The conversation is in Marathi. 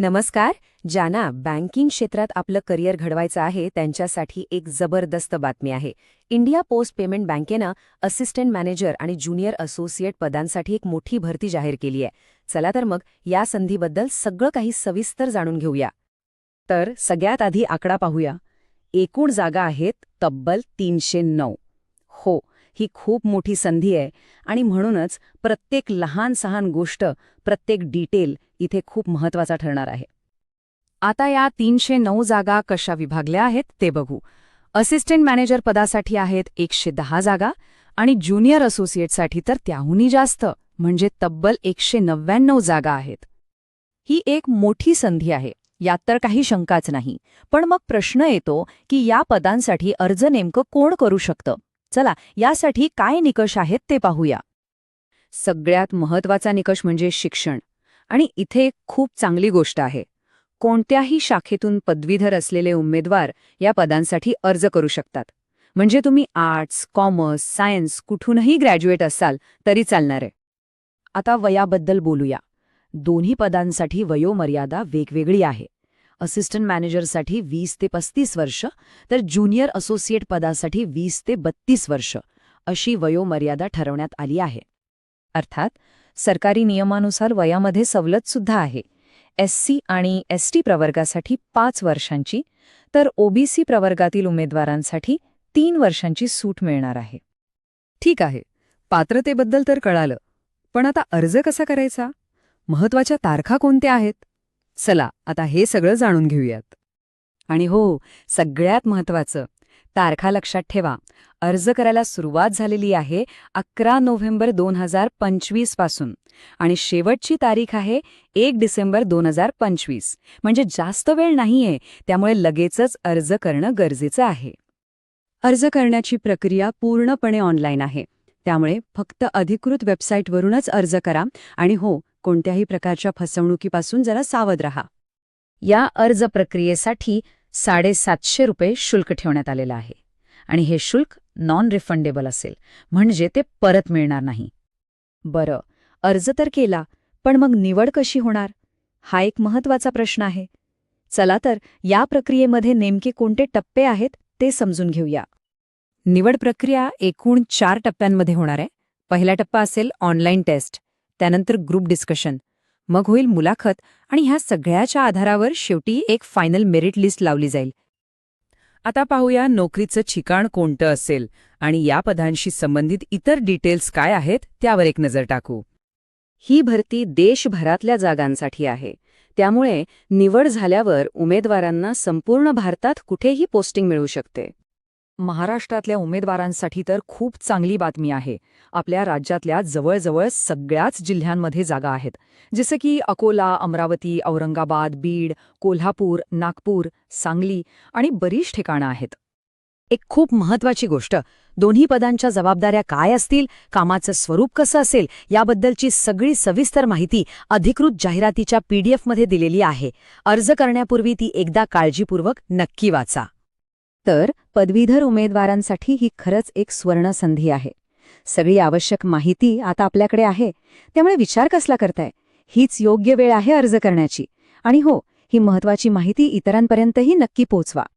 नमस्कार ज्यांना बँकिंग क्षेत्रात आपलं करिअर घडवायचं आहे त्यांच्यासाठी एक जबरदस्त बातमी आहे. इंडिया पोस्ट पेमेंट बँकेनं असिस्टंट मॅनेजर आणि ज्युनियर असोसिएट पदांसाठी एक मोठी भरती जाहीर केली आहे. चला तर मग या संधीबद्दल सगळं काही सविस्तर जाणून घेऊया. तर सगळ्यात आधी आकडा पाहूया. एकूण जागा आहेत तब्बल तीनशे नऊ. हो ही खूप मोठी संधी आहे. आणि म्हणूनच प्रत्येक लहान सहान गोष्ट प्रत्येक डिटेल इथे खूप महत्त्वाचा ठरणार आहे. आता या तीनशे नऊ जागा कशा विभागल्या आहेत ते बघू. असिस्टंट मॅनेजर पदासाठी आहेत एकशे दहा जागा आणि ज्युनियर असोसिएटसाठी तर त्याहूनही जास्त म्हणजे तब्बल एकशे नव्याण्णव जागा आहेत. ही एक मोठी संधी आहे यात तर काही शंकाच नाही. पण मग प्रश्न येतो की या पदांसाठी अर्ज नेमकं कोण करू शकतं? चला यासाठी काय निकष आहेत ते पाहूया. सगळ्यात महत्त्वाचा निकष म्हणजे शिक्षण. आणि इथे एक खूप चांगली गोष्ट आहे. कोणत्याही शाखेतून पदवीधर असलेले उमेदवार या पदांसाठी अर्ज करू शकतात. म्हणजे तुम्ही आर्ट्स कॉमर्स सायन्स कुठूनही ग्रॅज्युएट असाल तरी चालणार आहे. आता वयाबद्दल बोलूया. दोन्ही पदांसाठी वयोमर्यादा वेगवेगळी आहे. असिस्टंट मॅनेजरसाठी वीस ते पस्तीस वर्ष तर ज्युनियर असोसिएट पदासाठी वीस ते बत्तीस वर्ष अशी वयोमर्यादा ठरवण्यात आली आहे. अर्थात सरकारी नियमानुसार वयामध्ये सवलत सुद्धा आहे. एससी आणि एसटी प्रवर्गासाठी पाच वर्षांची तर ओबीसी प्रवर्गातील उमेदवारांसाठी तीन वर्षांची सूट मिळणार आहे. ठीक आहे पात्रतेबद्दल तर कळालं पण आता अर्ज कसा करायचा? महत्त्वाच्या तारखा कोणत्या आहेत? चला आता हे सगळं जाणून घेऊयात. आणि हो सगळ्यात महत्वाचं तारखा लक्षात ठेवा. अर्ज करायला सुरुवात झालेली आहे अकरा नोव्हेंबर दोन हजार पंचवीसपासून. आणि शेवटची तारीख आहे एक डिसेंबर दोन हजार पंचवीस. म्हणजे जास्त वेळ नाहीये त्यामुळे लगेचच अर्ज करणं गरजेचं आहे. अर्ज करण्याची प्रक्रिया पूर्णपणे ऑनलाईन आहे. त्यामुळे फक्त अधिकृत वेबसाईटवरूनच अर्ज करा. आणि हो कोणत्याही प्रकारच्या फसवणुकीपासून जरा सावध रहा. या अर्ज प्रक्रियेसाठी साडेसातशे रुपये शुल्क ठेवण्यात आलेलं आहे. आणि हे शुल्क नॉन रिफंडेबल असेल. म्हणजे ते परत मिळणार नाही. बरं अर्ज तर केला पण मग निवड कशी होणार? हा एक महत्त्वाचा प्रश्न आहे. चला तर या प्रक्रियेमध्ये नेमके कोणते टप्पे आहेत ते समजून घेऊया. निवड प्रक्रिया एकूण चार टप्प्यांमध्ये होणार आहे. पहिला टप्पा असेल ऑनलाईन टेस्ट. त्यानंतर ग्रुप डिस्कशन मग होईल मुलाखत आणि ह्या सगळ्याच्या आधारावर शेवटी एक फायनल मेरिट लिस्ट लावली जाईल. आता पाहूया नोकरीचं ठिकाण कोणतं असेल आणि या पदांशी संबंधित इतर डिटेल्स काय आहेत त्यावर एक नजर टाकू. ही भरती देशभरातल्या जागांसाठी आहे. त्यामुळे निवड झाल्यावर उमेदवारांना संपूर्ण भारतात कुठेही पोस्टिंग मिळू शकते. महाराष्ट्रातल्या उमेदवारांसाठी तर खूप चांगली बातमी आहे. आपल्या राज्यातल्या जवळजवळ सगळ्याच जिल्ह्यांमध्ये जागा आहेत. जसं की अकोला अमरावती औरंगाबाद बीड कोल्हापूर नागपूर सांगली आणि बरीच ठिकाणं आहेत. एक खूप महत्वाची गोष्ट दोन्ही पदांच्या जबाबदाऱ्या काय असतील कामाचं स्वरूप कसं असेल याबद्दलची सगळी सविस्तर माहिती अधिकृत जाहिरातीच्या पीडीएफमध्ये दिलेली आहे. अर्ज करण्यापूर्वी ती एकदा काळजीपूर्वक नक्की वाचा. तर पदवीधर उमेदवारांसाठी ही खरंच एक स्वर्ण संधी आहे. सगळी आवश्यक माहिती आता आपल्याकडे आहे. त्यामुळे विचार कसला करताय? हीच योग्य वेळ आहे अर्ज करण्याची. आणि हो ही महत्वाची माहिती इतरांपर्यंतही नक्की पोचवा.